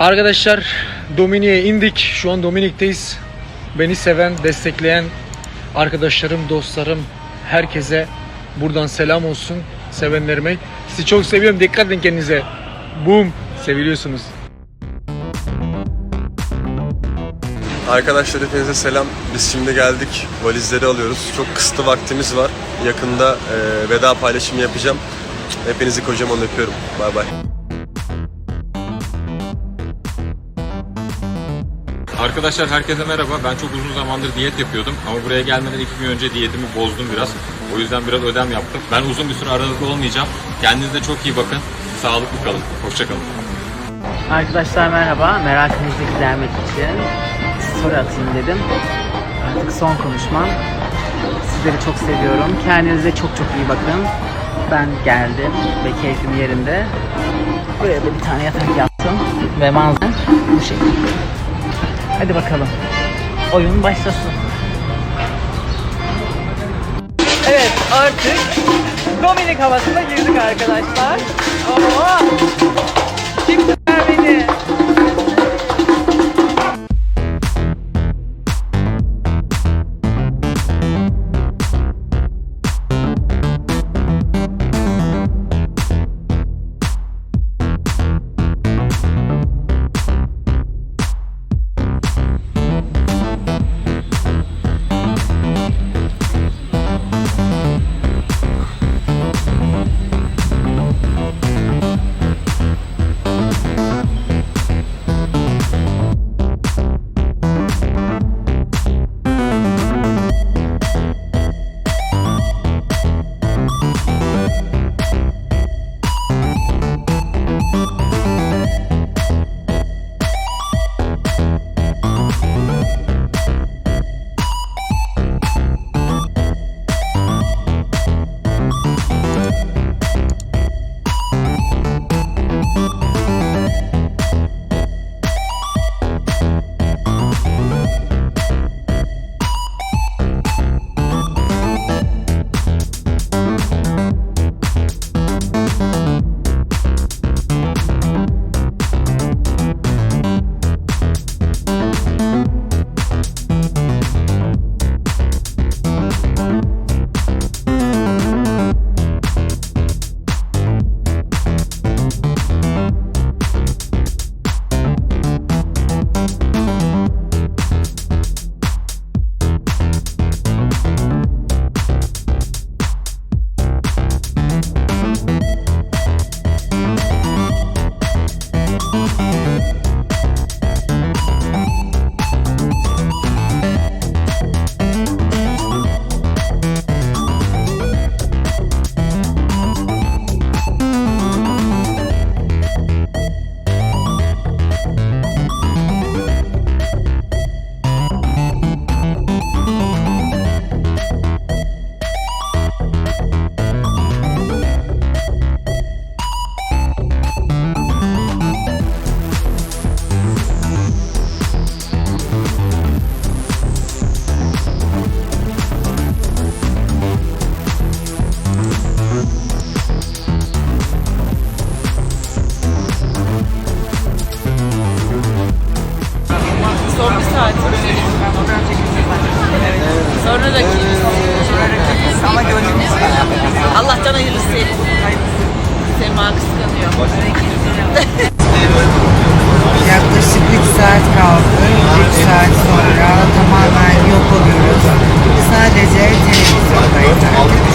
Arkadaşlar Dominik'e indik. Şu an Dominik'teyiz. Beni seven, destekleyen arkadaşlarım, dostlarım, herkese buradan selam olsun. Sevenlerime. Sizi çok seviyorum. Dikkat edin kendinize. Boom. Seviliyorsunuz. Arkadaşlar hepinize selam. Biz şimdi geldik. Valizleri alıyoruz. Çok kısıtlı vaktimiz var. Yakında e, veda paylaşımı yapacağım. Hepinizi kocaman öpüyorum. Bay bay. Arkadaşlar herkese merhaba. Ben çok uzun zamandır diyet yapıyordum ama buraya gelmeden iki gün önce diyetimi bozdum biraz. O yüzden biraz ödem yaptım. Ben uzun bir süre aranızda olmayacağım. Kendinize çok iyi bakın. Sağlıklı kalın. Hoşçakalın. Arkadaşlar merhaba. Merakınızı gidermek için story atayım dedim. Artık son konuşmam. Sizleri çok seviyorum. Kendinize çok çok iyi bakın. Ben geldim ve keyfim yerinde. Buraya da bir tane yatak yaptım. Ve manzara bu şekilde. Hadi bakalım. Oyun başlasın. Evet artık Dominik havasına girdik arkadaşlar. Oo! Sonra rakibiz. Ama gönlümüz Allah'tan hayırlısı elim. Sema kıskanıyor. Yaklaşık 3 saat kaldı. 3 saat sonra tamamen yok oluyoruz. Sadece televizyondayız artık.